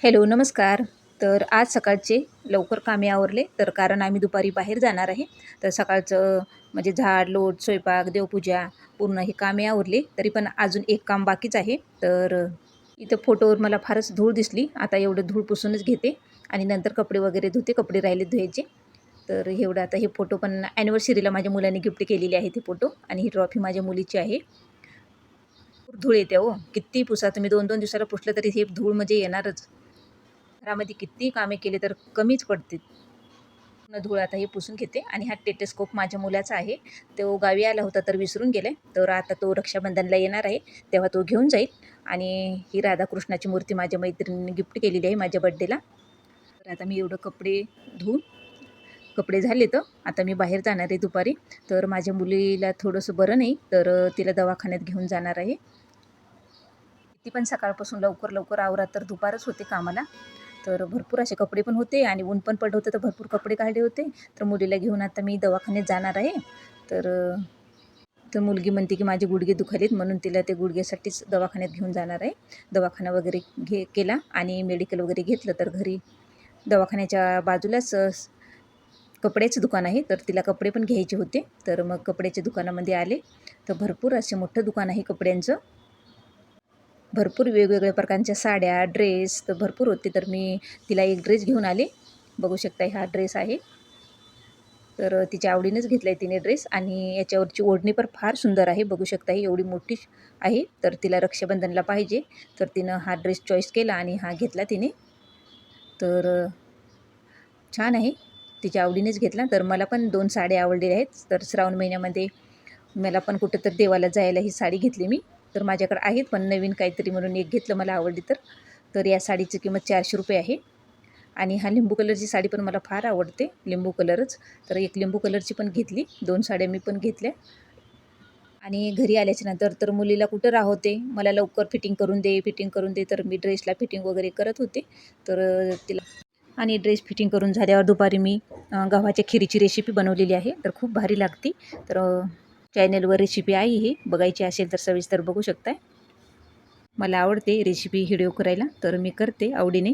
Hello नमस्कार. तर आज सकाळचे लवकर कामे आवरले तर कारण आम्ही दुपारी बाहेर जाणार आहे. तर सकाळचं म्हणजे झाड लोट स्वयंपाक देवपूजा पूर्ण हे कामे आवरले तरी पण अजून एक काम बाकीच आहे. तर इथं फोटोवर मला फारच धूळ दिसली. आता एवढं धूळ पुसूनच घेते आणि नंतर कपडे वगैरे धुते कपडे राहिले धुवायचे. तर एवढं आता हे फोटो पण ॲनिव्हर्सरीला माझ्या मुलांनी गिफ्ट केलेले आहे ते फोटो आणि ही ट्रॉफी माझ्या मुलीची आहे. धूळ येते हो. किती पुसा तुम्ही दोन दोन दिवसाला पुसलं तरी हे धूळ म्हणजे येणारच. घरामध्ये किती कामे केले तर कमीच पडतील. पूर्ण धूळ आता हे पुसून घेते आणि हा टेटेस्कोप माझ्या मुलाचा आहे. तो गावी आला होता तर विसरून गेले. तर आता तो रक्षाबंधनला येणार आहे. तेव्हा तो घेऊन जाईल. आणि ही राधाकृष्णाची मूर्ती माझ्या मैत्रिणीने गिफ्ट केलेली आहे माझ्या बड्डेला तर आता मी एवढं कपडे धुवून कपडे झाले तर आता मी बाहेर जाणार आहे दुपारी. तर माझ्या मुलीला थोडंसं बरं नाही तर तिला दवाखान्यात घेऊन जाणार आहे. ती पण सकाळपासून लवकर लवकर आवरा तर दुपारच होते कामाला. तर भरपूर असे कपडे पण होते आणि ऊन पण पडलं होतं तर भरपूर कपडे काढले होते. तर मुलीला घेऊन आता मी दवाखान्यात जाणार आहे. तर तर मुलगी म्हणते की माझे गुडघे दुखालेत म्हणून तिला ते गुडघ्यासाठीच दवाखान्यात घेऊन जाणार आहे. दवाखाना वगैरे घे केला आणि मेडिकल वगैरे घेतलं तर घरी दवाखान्याच्या बाजूलाच कपड्याचं दुकान आहे. तर तिला कपडे पण घ्यायचे होते. तर मग कपड्याच्या दुकानामध्ये आले. तर भरपूर असे मोठं दुकान आहे कपड्यांचं. भरपूर वेगवेगळ्या प्रकारच्या साड्या ड्रेस तर भरपूर होते तर मी तिला एक ड्रेस घेऊन आले. बघू शकता हा ड्रेस आहे. तर तिच्या आवडीनेच घेतला आहे तिने ड्रेस आणि याच्यावरची ओढणी पण फार सुंदर आहे. बघू शकता ही एवढी मोठी आहे. तर तिला रक्षाबंधनला पाहिजे. तर तिनं हा ड्रेस चॉईस केला आणि हा घेतला तिने. तर छान आहे. तिच्या आवडीनेच घेतला. तर मला पण दोन साड्या आवडलेल्या आहेत. तर श्रावण महिन्यामध्ये मला पण कुठं तर देवाला जायला ही साडी घेतली मी. तर माझ्याकडे आहेत पण नवीन काहीतरी म्हणून एक घेतलं मला आवडली तर. तर या साडीची किंमत चारशे रुपये आहे. आणि हा लिंबू कलरची साडी पण मला फार आवडते लिंबू कलरच. तर एक लिंबू कलरची पण घेतली दोन साड्या मी पण घेतल्या. आणि घरी आल्याच्यानंतर तर मुलीला कुठं राहते मला लवकर फिटिंग करून दे फिटिंग करून दे तर मी ड्रेसला फिटिंग वगैरे करत होते. तर तिला आणि ड्रेस फिटिंग करून झाल्यावर दुपारी मी गव्हाच्या खिरीची रेसिपी बनवलेली आहे तर खूप भारी लागते. तर चॅनलवर रेसिपी आहे ही बघायची असेल तर सविस्तर बघू शकताय. मला आवडते रेसिपी व्हिडिओ करायला तर मी करते आवडीने.